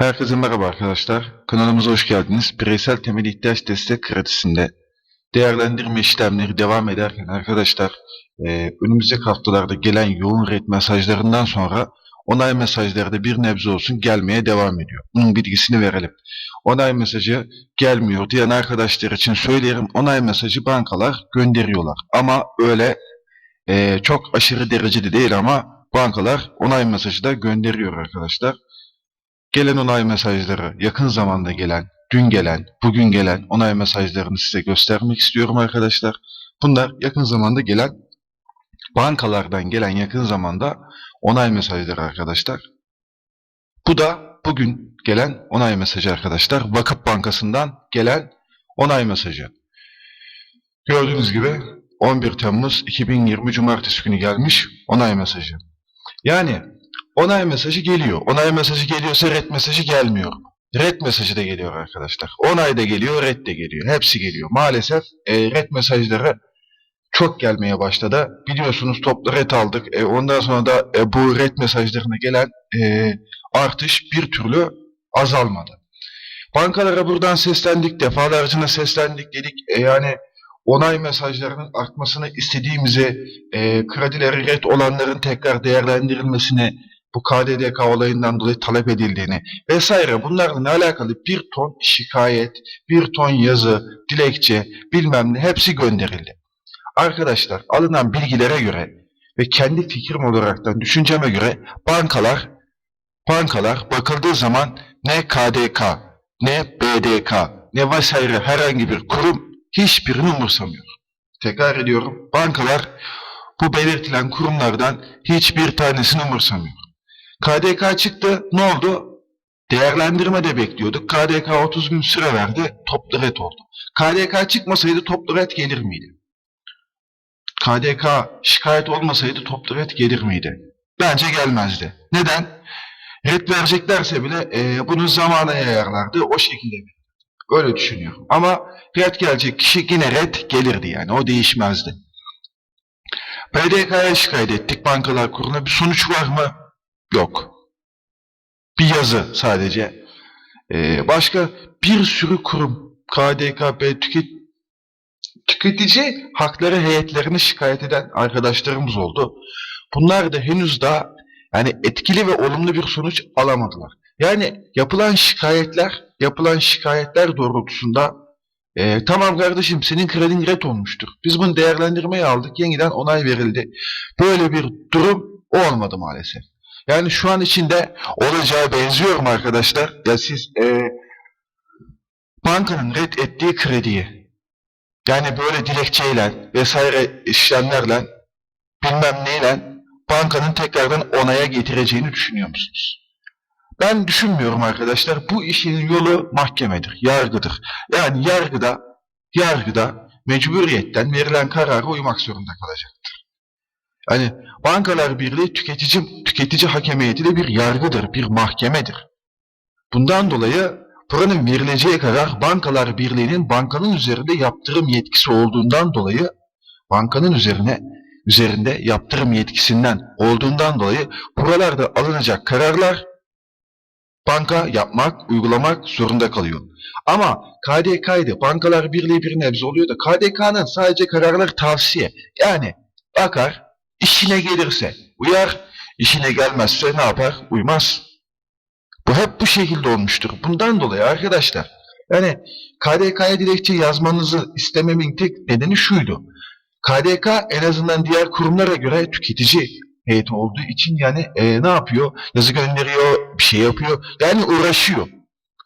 Herkese merhaba arkadaşlar. Kanalımıza hoş geldiniz. Bireysel temel ihtiyaç destek kredisinde değerlendirme işlemleri devam ederken arkadaşlar e, önümüzdeki haftalarda gelen yoğun red mesajlarından sonra onay mesajları da bir nebze olsun gelmeye devam ediyor. Bunun bilgisini verelim. Onay mesajı gelmiyor diyen arkadaşlar için söylerim. Onay mesajı bankalar gönderiyorlar. Ama öyle e, çok aşırı derecede değil ama bankalar onay mesajı da gönderiyor arkadaşlar. Gelen onay mesajları, yakın zamanda gelen, dün gelen, bugün gelen onay mesajlarını size göstermek istiyorum arkadaşlar. Bunlar yakın zamanda gelen, bankalardan gelen yakın zamanda onay mesajları arkadaşlar. Bu da bugün gelen onay mesajı arkadaşlar. Vakıf Bankası'ndan gelen onay mesajı. Gördüğünüz gibi 11 Temmuz 2020 Cumartesi günü gelmiş onay mesajı. Yani onay mesajı geliyor. Onay mesajı geliyorsa red mesajı gelmiyor. Red mesajı da geliyor arkadaşlar. Onay da geliyor, red de geliyor. Hepsi geliyor. Maalesef e, red mesajları çok gelmeye başladı. Biliyorsunuz toplu red aldık. E, ondan sonra da e, bu red mesajlarına gelen e, artış bir türlü azalmadı. Bankalara buradan seslendik, defalarca seslendik dedik. E, yani onay mesajlarının artmasını istediğimizi, e, kredileri red olanların tekrar değerlendirilmesini, bu KDDK olayından dolayı talep edildiğini vesaire bunlarla alakalı bir ton şikayet, bir ton yazı, dilekçe bilmem ne hepsi gönderildi. Arkadaşlar alınan bilgilere göre ve kendi fikrim olaraktan düşünceme göre bankalar bankalar bakıldığı zaman ne KDK, ne BDK, ne vesaire herhangi bir kurum hiçbirini umursamıyor. Tekrar ediyorum bankalar bu belirtilen kurumlardan hiçbir tanesini umursamıyor. KDK çıktı. Ne oldu? Değerlendirme de bekliyorduk. KDK 30 gün süre verdi. Toplu red oldu. KDK çıkmasaydı toplu red gelir miydi? KDK şikayet olmasaydı toplu red gelir miydi? Bence gelmezdi. Neden? Red vereceklerse bile e, bunu zamana yayarlardı. O şekilde. Öyle düşünüyorum. Ama red gelecek kişi yine red gelirdi yani. O değişmezdi. BDK'ya şikayet ettik. Bankalar kuruluna bir sonuç var mı? Yok. Bir yazı sadece. Ee, başka bir sürü kurum KDKP tüket, tüketici hakları heyetlerini şikayet eden arkadaşlarımız oldu. Bunlar da henüz daha yani etkili ve olumlu bir sonuç alamadılar. Yani yapılan şikayetler, yapılan şikayetler doğrultusunda e, tamam kardeşim senin kredin ret olmuştur. Biz bunu değerlendirmeye aldık, yeniden onay verildi. Böyle bir durum olmadı maalesef. Yani şu an içinde olacağı benziyor mu arkadaşlar? Ya siz e, bankanın red ettiği krediyi yani böyle dilekçeyle vesaire işlemlerle bilmem neyle bankanın tekrardan onaya getireceğini düşünüyor musunuz? Ben düşünmüyorum arkadaşlar. Bu işin yolu mahkemedir, yargıdır. Yani yargıda yargıda mecburiyetten verilen karara uymak zorunda kalacaktır. Yani Bankalar Birliği tüketici, tüketici hakemiyeti de bir yargıdır, bir mahkemedir. Bundan dolayı buranın verileceği karar Bankalar Birliği'nin bankanın üzerinde yaptırım yetkisi olduğundan dolayı bankanın üzerine üzerinde yaptırım yetkisinden olduğundan dolayı buralarda alınacak kararlar banka yapmak, uygulamak zorunda kalıyor. Ama KDK'ydı, Bankalar Birliği bir nebze oluyor da KDK'nın sadece kararları tavsiye. Yani bakar, işine gelirse uyar, işine gelmezse ne yapar? Uymaz. Bu hep bu şekilde olmuştur. Bundan dolayı arkadaşlar, yani KDK'ya dilekçe yazmanızı istememin tek nedeni şuydu. KDK en azından diğer kurumlara göre tüketici heyeti olduğu için yani e, ne yapıyor? Yazı gönderiyor, bir şey yapıyor. Yani uğraşıyor.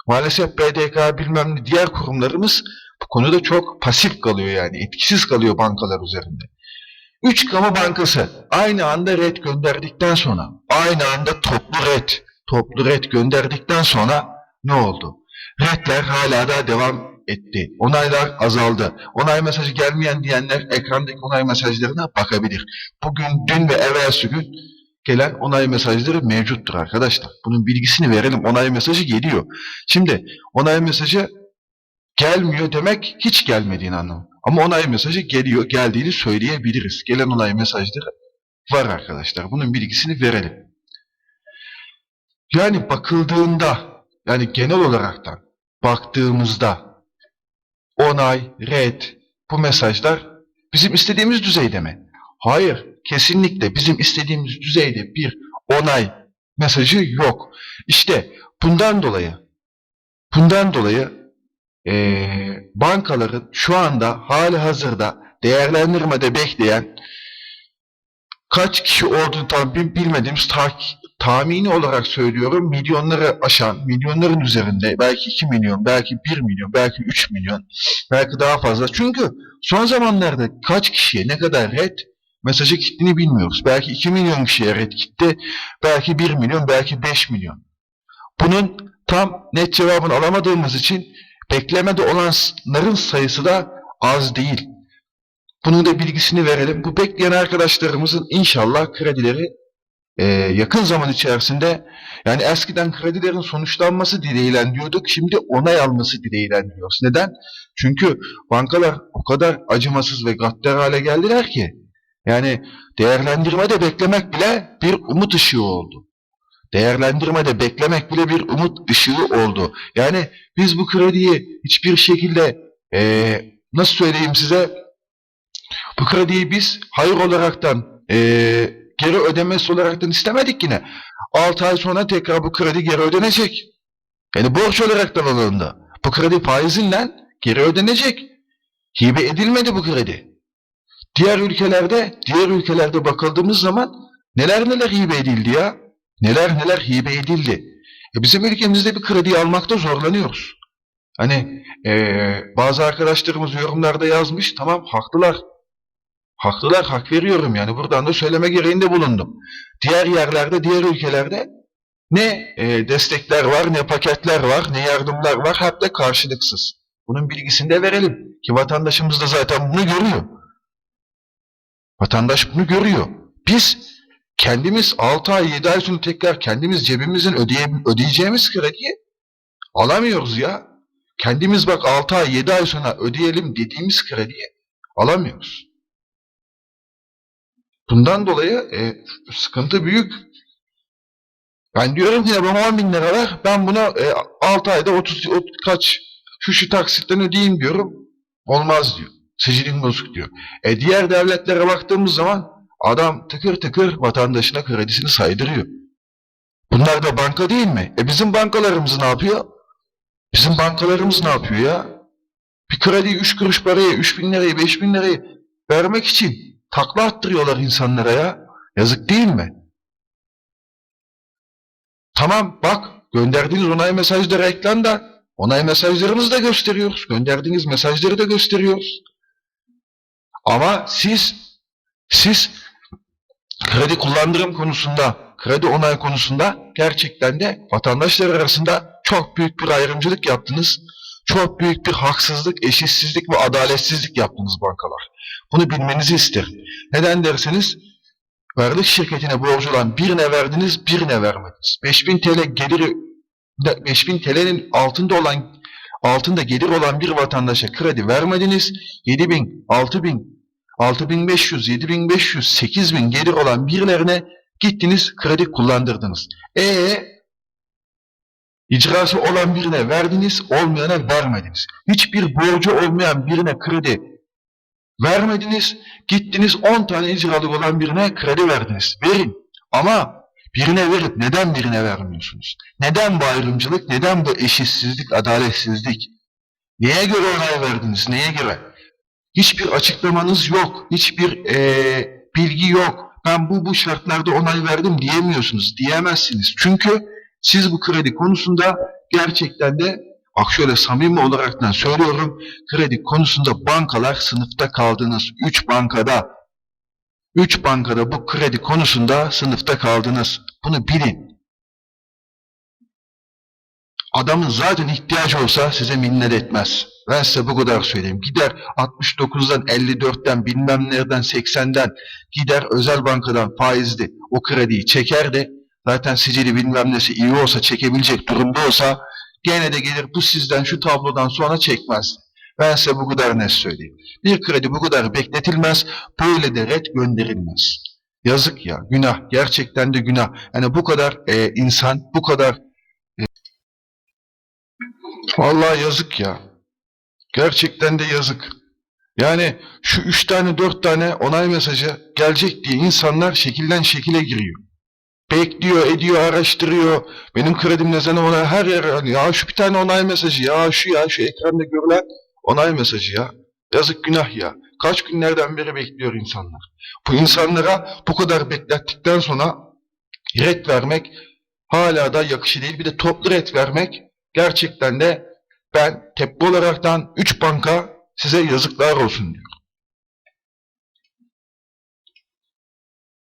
Maalesef BDK bilmem ne diğer kurumlarımız bu konuda çok pasif kalıyor yani. Etkisiz kalıyor bankalar üzerinde. Üç kamu bankası aynı anda red gönderdikten sonra, aynı anda toplu red, toplu red gönderdikten sonra ne oldu? Redler hala da devam etti. Onaylar azaldı. Onay mesajı gelmeyen diyenler ekrandaki onay mesajlarına bakabilir. Bugün, dün ve evvelsi gün gelen onay mesajları mevcuttur arkadaşlar. Bunun bilgisini verelim. Onay mesajı geliyor. Şimdi onay mesajı gelmiyor demek hiç gelmediğini anlamı. Ama onay mesajı geliyor, geldiğini söyleyebiliriz. Gelen onay mesajları var arkadaşlar. Bunun bilgisini verelim. Yani bakıldığında yani genel olaraktan baktığımızda onay, red bu mesajlar bizim istediğimiz düzeyde mi? Hayır, kesinlikle bizim istediğimiz düzeyde bir onay mesajı yok. İşte bundan dolayı bundan dolayı eee, bankaların şu anda hali hazırda değerlendirmede bekleyen kaç kişi olduğunu tam bil- bilmediğimiz ta- tahmini olarak söylüyorum milyonları aşan, milyonların üzerinde belki 2 milyon, belki 1 milyon, belki 3 milyon, belki daha fazla. Çünkü son zamanlarda kaç kişiye ne kadar red mesajı gittiğini bilmiyoruz. Belki 2 milyon kişiye red gitti, belki 1 milyon, belki 5 milyon. Bunun tam net cevabını alamadığımız için beklemede olanların sayısı da az değil. Bunun da bilgisini verelim. Bu bekleyen arkadaşlarımızın inşallah kredileri e, yakın zaman içerisinde yani eskiden kredilerin sonuçlanması dileğiyle diyorduk. Şimdi onay alması dileğiyle diyoruz. Neden? Çünkü bankalar o kadar acımasız ve gaddar hale geldiler ki yani değerlendirmede beklemek bile bir umut ışığı oldu. Değerlendirmede beklemek bile bir umut ışığı oldu. Yani biz bu krediyi hiçbir şekilde e, nasıl söyleyeyim size bu krediyi biz hayır olaraktan eee, geri ödemesi olaraktan istemedik yine. 6 ay sonra tekrar bu kredi geri ödenecek. Yani borç olaraktan alındı. Bu kredi faizinle geri ödenecek. Hibe edilmedi bu kredi. Diğer ülkelerde, diğer ülkelerde bakıldığımız zaman neler neler hibe edildi ya. Neler neler hibe edildi. E bizim ülkemizde bir kredi almakta zorlanıyoruz. Hani eee, bazı arkadaşlarımız yorumlarda yazmış, tamam haklılar. Haklılar, hak veriyorum yani. Buradan da söyleme gereğinde bulundum. Diğer yerlerde, diğer ülkelerde ne e, destekler var, ne paketler var, ne yardımlar var, hep de karşılıksız. Bunun bilgisini de verelim. Ki vatandaşımız da zaten bunu görüyor. Vatandaş bunu görüyor. Biz kendimiz 6 ay, 7 ay sonra tekrar kendimiz cebimizin ödeye, ödeyeceğimiz krediyi alamıyoruz ya. Kendimiz bak 6 ay, 7 ay sonra ödeyelim dediğimiz krediyi alamıyoruz. Bundan dolayı e, sıkıntı büyük. Ben diyorum ki bana 10 bin lira ver, ben buna e, 6 ayda 30, 30 kaç şu şu taksitten ödeyeyim diyorum. Olmaz diyor. Sicilim bozuk diyor. E diğer devletlere baktığımız zaman adam tıkır tıkır vatandaşına kredisini saydırıyor. Bunlar da banka değil mi? E bizim bankalarımız ne yapıyor? Bizim bankalarımız ne yapıyor ya? Bir kredi 3 kuruş parayı, 3 bin lirayı, 5 bin lirayı vermek için takla attırıyorlar insanlara ya. Yazık değil mi? Tamam bak gönderdiğiniz onay mesajları ekranda. Onay mesajlarınızı da gösteriyoruz. Gönderdiğiniz mesajları da gösteriyoruz. Ama siz siz kredi kullandırım konusunda, kredi onay konusunda gerçekten de vatandaşlar arasında çok büyük bir ayrımcılık yaptınız. Çok büyük bir haksızlık, eşitsizlik ve adaletsizlik yaptınız bankalar. Bunu bilmenizi isterim. Neden derseniz varlık şirketine borcu olan birine verdiniz, birine vermediniz. 5000 TL geliri 5000 TL'nin altında olan altında gelir olan bir vatandaşa kredi vermediniz. 7000, 6000, 6500, 7500, 8000 gelir olan birilerine gittiniz kredi kullandırdınız. E icrası olan birine verdiniz, olmayana vermediniz. Hiçbir borcu olmayan birine kredi vermediniz, gittiniz 10 tane icralık olan birine kredi verdiniz. Verin. Ama birine verip neden birine vermiyorsunuz? Neden bu ayrımcılık, neden bu eşitsizlik, adaletsizlik? Neye göre onay verdiniz, neye göre? Hiçbir açıklamanız yok, hiçbir eee, bilgi yok. Ben bu bu şartlarda onay verdim diyemiyorsunuz, diyemezsiniz. Çünkü siz bu kredi konusunda gerçekten de bak şöyle samimi olaraktan söylüyorum, kredi konusunda bankalar sınıfta kaldınız. 3 bankada, 3 bankada bu kredi konusunda sınıfta kaldınız. Bunu bilin. Adamın zaten ihtiyacı olsa size minnet etmez. Ben size bu kadar söyleyeyim. Gider 69'dan 54'ten bilmem nereden 80'den gider özel bankadan faizli o krediyi çeker de zaten sicili bilmem nesi iyi olsa çekebilecek durumda olsa gene de gelir bu sizden şu tablodan sonra çekmez. Ben size bu kadar net söyleyeyim. Bir kredi bu kadar bekletilmez, böyle de red gönderilmez. Yazık ya, günah. Gerçekten de günah. Yani bu kadar e, insan, bu kadar Vallahi yazık ya. Gerçekten de yazık. Yani şu üç tane dört tane onay mesajı gelecek diye insanlar şekilden şekile giriyor. Bekliyor, ediyor, araştırıyor. Benim kredim ne zaman ona her yer ya şu bir tane onay mesajı ya şu ya şu ekranda görülen onay mesajı ya. Yazık günah ya. Kaç günlerden beri bekliyor insanlar. Bu insanlara bu kadar beklettikten sonra ret vermek hala da yakışı değil. Bir de toplu ret vermek gerçekten de ben tepki olaraktan 3 banka size yazıklar olsun diyor.